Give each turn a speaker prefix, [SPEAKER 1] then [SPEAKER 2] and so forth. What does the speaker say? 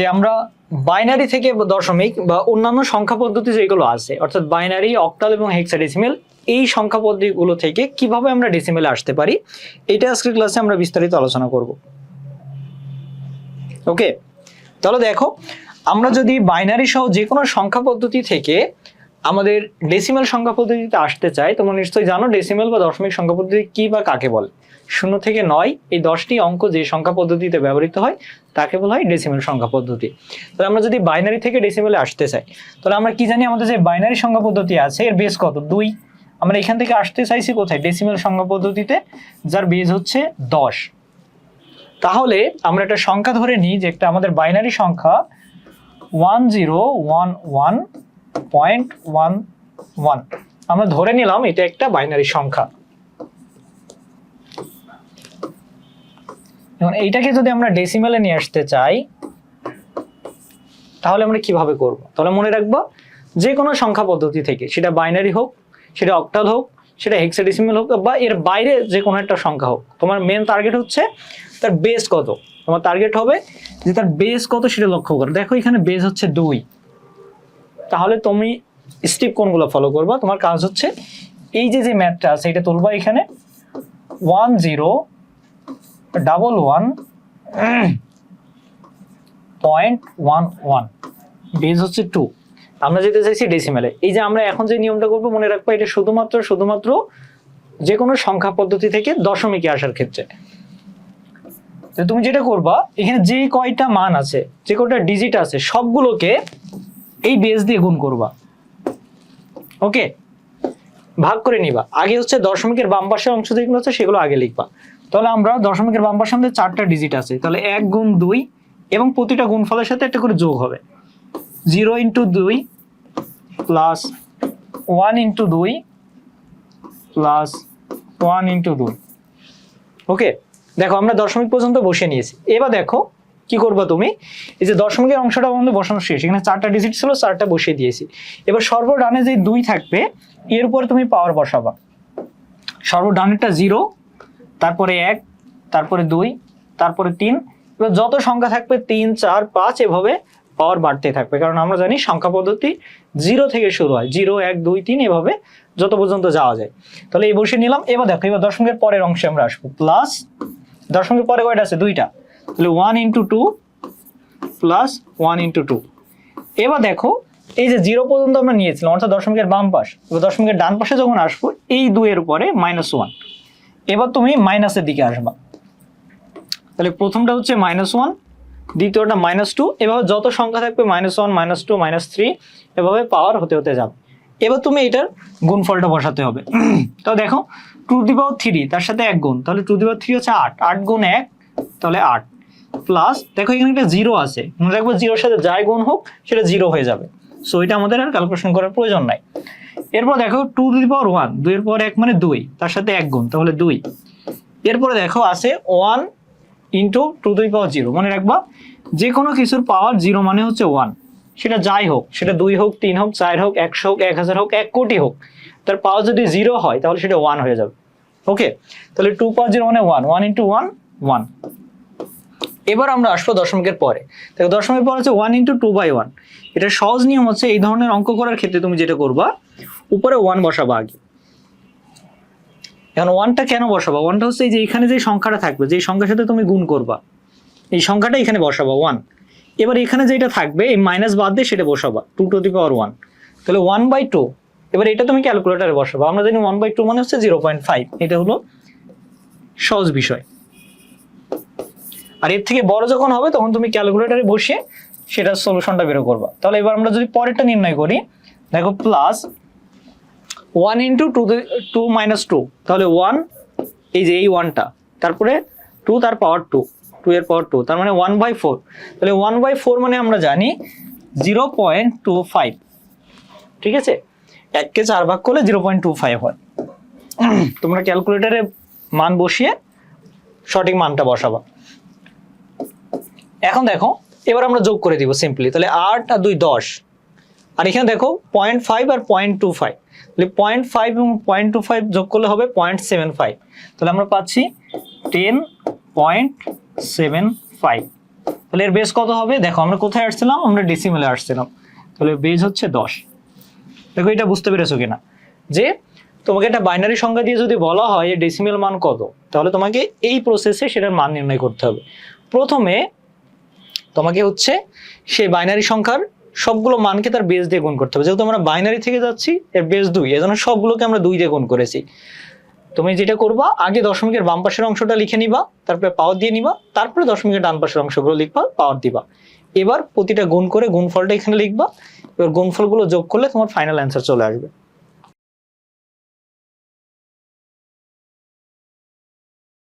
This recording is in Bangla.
[SPEAKER 1] যে আমরা বাইনারি থেকে দশমিক বা অন্যান্য সংখ্যা পদ্ধতি যেগুলো আছে, অর্থাৎ বাইনারি অক্টাল এবং হেক্সাডেসিমেল এই সংখ্যা পদ্ধতিগুলো থেকে কীভাবে আমরা ডেসিমেলে আসতে পারি, এটা আজকের ক্লাসে আমরা বিস্তারিত আলোচনা করব। ওকে তাহলে দেখো, আমরা যদি বাইনারি সহ যে কোনো সংখ্যা পদ্ধতি থেকে আমাদের ডেসিমেল সংখ্যা পদ্ধতিতে আসতে চাই, তোমরা নিশ্চয়ই জানো ডেসিমেল বা দশমিক সংখ্যা পদ্ধতি কি বা কাকে বলে? শূন্য থেকে নয়, এই দশটি অঙ্ক যে সংখ্যা পদ্ধতিতে ব্যবহৃত হয়, তাকে বলা হয় ডেসিমেল সংখ্যা পদ্ধতি। তাহলে আমরা যদি বাইনারি থেকে ডেসিমেলে আসতে চাই, তাহলে আমরা কি জানি আমাদের যে বাইনারি সংখ্যা পদ্ধতি আছে, এর বেস কত? দুই। আমরা এখান থেকে আসতে চাইছি কোথায়? ডেসিমেল সংখ্যা পদ্ধতিতে, যার বেজ হচ্ছে দশ। তাহলে আমরা একটা সংখ্যা ধরে নিই যে একটা আমাদের বাইনারি সংখ্যা one zero one one point one one আমরা ধরে নিলাম এটা একটা বাইনারি সংখ্যা। এখন এইটাকে যদি আমরা ডেসিমেলে নিয়ে আসতে চাই, তাহলে আমরা কীভাবে করব? তাহলে মনে রাখব যে কোনো সংখ্যা পদ্ধতি থেকে, সেটা বাইনারি হোক, সেটা অক্টাল হোক, সেটা হেক্সাডেসিমেল হোক, বা এর বাইরে যে কোনো একটা সংখ্যা হোক। তোমার মেন টার্গেট হচ্ছে তার বেস কত? তোমার টার্গেট হবে যে তার বেস কত সেটা লক্ষ্য করো। দেখো এখানে বেস হচ্ছে দুই। তাহলে তুমি স্টেপ কোনগুলো ফলো করবা? তোমার কাজ হচ্ছে এই যে যে ম্যাথটা আছে, এটা তুলবা এখানে। One zero double one point one one base হচ্ছে টু আমরা যেতে চাইছি ডেসিমেলে এই যে আমরা এখন যে নিয়মটা করব, মনে রাখব এটা শুধুমাত্র শুধুমাত্র যে কোনো সংখ্যা পদ্ধতি থেকে দশমিকে আসার ক্ষেত্রে। তুমি যেটা করবা, এখানে যে কয়টা মান আছে, যে কয়টা ডিজিট আছে, সবগুলোকে এই বেস দিয়ে গুণ করবা। ওকে ভাগ করে নিবা। আগে হচ্ছে দশমিকের বাম পাশের অংশ যেগুলো আছে, সেগুলো আগে লিখবা। তাহলে আমরা দশমিকের বাম পাশে আমাদের চারটা ডিজিট আছে। তাহলে এক গুণ দুই এবং প্রতিটা গুণফলের সাথে একটা করে যোগ হবে। জিরো ইন্টু দুই প্লাস ওয়ান ইন্টু দুই প্লাস ওয়ান ইন্টু দুই। ওকে দেখো, আমরা দশমিক পর্যন্ত বসে নিয়েছি। এবার দেখো কি করবা তুমি? এই যে দশমিকের অংশটা আমাদের বসানো শেষ। এখানে চারটা ডিজিট ছিল, চারটা বসিয়ে দিয়েছি। এবার সর্বডানে যে দুই থাকবে, এর উপরে তুমি পাওয়ার বসাবা। সর্ব সর্বডানেরটা জিরো তারপরে এক, তারপরে দুই, তারপরে তিন। এবার যত সংখ্যা থাকবে, তিন, চার, পাঁচ, এভাবে পাওয়ার বাড়তে থাকবে। কারণ আমরা জানি সংখ্যা পদ্ধতি জিরো থেকে শুরু হয়। জিরো এক, দুই, তিন, এভাবে যত পর্যন্ত যাওয়া যায়। তাহলে এই বসে নিলাম। এবার দেখো, এবার দশমিকের পরের অংশে আমরা আসব। প্লাস দশমিকের পরে কয়টা আছে? দুইটা। তাহলে one into two plus one into two এবার দেখো, এই যে জিরো পর্যন্ত আমরা নিয়েছিলাম, অর্থাৎ দশমিকের বাম পাশ, এবার দশমিকের ডান পাশে যখন আসব, এই দুইয়ের উপরে মাইনাস ওয়ান এবার তুমি মাইনাসের দিকে আসবা। তাহলে প্রথমটা হচ্ছে মাইনাস ওয়ান দ্বিতীয়টা মাইনাস টু এভাবে যত সংখ্যা থাকবে minus one minus two minus three এভাবে পাওয়ার হতে হতে যাবে। এবার তুমি এটার গুণফলটা বসাতে হবে। তো দেখো টু দি পাওয়ার থ্রি তার সাথে এক গুণ, তাহলে টু দি পাওয়ার থ্রি হচ্ছে আট আট গুণ এক, তাহলে আট। প্লাস দেখো এখানে একটা জিরো আছে। মনে রাখব জিরোর সাথে যাই গুণ হোক, সেটা জিরো হয়ে যাবে। সো এটা আমাদের আর ক্যালকুলেশন করার প্রয়োজন নাই। এরপর দেখো two to the power one দুইয়ের পর এক মানে দুই, তার সাথে এক গুণ, তাহলে দুই। এরপরে দেখো আছে ওয়ান ইন্টু টু দুই পাওয়ার জিরো মনে রাখবা যে কোনো কিছুর পাওয়ার জিরো মানে হচ্ছে ওয়ান সেটা যাই হোক, সেটা দুই হোক, তিন হোক, চার হোক একশো হোক, এক হাজার হোক, এক কোটি হোক, তার পাওয়ার যদি জিরো হয়, তাহলে সেটা ওয়ান হয়ে যাবে। ওকে তাহলে টু পাওয়ার জিরো মানে one one into one one এবার আমরা আসব দশমিকের পরে। দেখো দশমিকের পর হচ্ছে one into two by one এটা সহজ নিয়ম হচ্ছে এই ধরনের অঙ্ক করার ক্ষেত্রে তুমি যেটা করবা, উপরে ওয়ান বসাবা আগে। এখন ওয়ানটা কেন বসাবা? ওয়ানটা হচ্ছে এই যে এখানে যে সংখ্যাটা থাকবে, যে সংখ্যার সাথে তুমি গুণ করবা, এই সংখ্যাটা এখানে বসাবা ওয়ান এবার এখানে যেটা থাকবে, এই মাইনাস বাদ দিয়ে সেটা বসাবা two to the power one তাহলে ওয়ান বাই টু এবার এটা তুমি ক্যালকুলেটারে বসাবা। আমরা জানি ওয়ান বাই টু মানে হচ্ছে জিরো পয়েন্ট ফাইভ এটা হলো সহজ বিষয়। আর এর থেকে বড় যখন হবে, তখন তুমি ক্যালকুলেটারে বসে সেটার সলিউশনটা বের করবা। তাহলে এবার আমরা যদি পরেরটা নির্ণয় করি, দেখো plus one into two to minus two তাহলে ওয়ান এই যে এই ওয়ানটা তারপরে টু তার পাওয়ার টু টু এর পাওয়ার টু তার মানে ওয়ান বাই ফোর তাহলে ওয়ান বাই ফোর মানে আমরা জানি জিরো পয়েন্ট টু ফাইভ ঠিক আছে? এককে চার ভাগ করলে জিরো পয়েন্ট টু ফাইভ হয়। তোমরা ক্যালকুলেটারে মান বসিয়ে সঠিক মানটা বসাবা। এখন দেখো, এবার আমরা যোগ করে দিব সিম্পলি তাহলে আট আর দুই দশ। আর এখানে দেখো পয়েন্ট ফাইভ আর পয়েন্ট টু ফাইভ তাহলে পয়েন্ট ফাইভ এবং পয়েন্ট টু ফাইভ যোগ করলে হবে পয়েন্ট সেভেন ফাইভ তাহলে আমরা পাচ্ছি টেন পয়েন্ট সেভেন ফাইভ তাহলে এর বেস কত হবে? দেখো, আমরা কোথায় আসছিলাম? আমরা ডেসিমেলে আসছিলাম। তাহলে বেস হচ্ছে দশ। দেখো, এটা বুঝতে পেরেছ কিনা? যে তোমাকে একটা বাইনারি সংখ্যা দিয়ে যদি বলা হয় ডেসিমেল মান কত? তাহলে তোমাকে এই প্রসেসে সেটার মান নির্ণয় করতে হবে। প্রথমে তোমাকে হচ্ছে সেই বাইনারি সংখ্যার সবগুলো মানকে তার বেস দিয়ে গুণ করতে হবে। যেহেতু আমরা বাইনারি থেকে যাচ্ছি, এর বেস দুই, এজন্য সবগুলোকে আমরা দুই দিয়ে গুণ করেছি। তুমি যেটা করবা, আগে দশমিকের বাম পাশের অংশটা লিখে নিবা, তারপরে পাওয়ার দিয়ে নিবা, তারপরে দশমিকের ডান পাশের অংশগুলো লিখবা পাওয়ার দিবা। এবার প্রতিটা গুণ করে গুণফলটা এখানে লিখবা, এবার গুণফলগুলো যোগ করলে তোমার ফাইনাল অ্যান্সার চলে আসবে।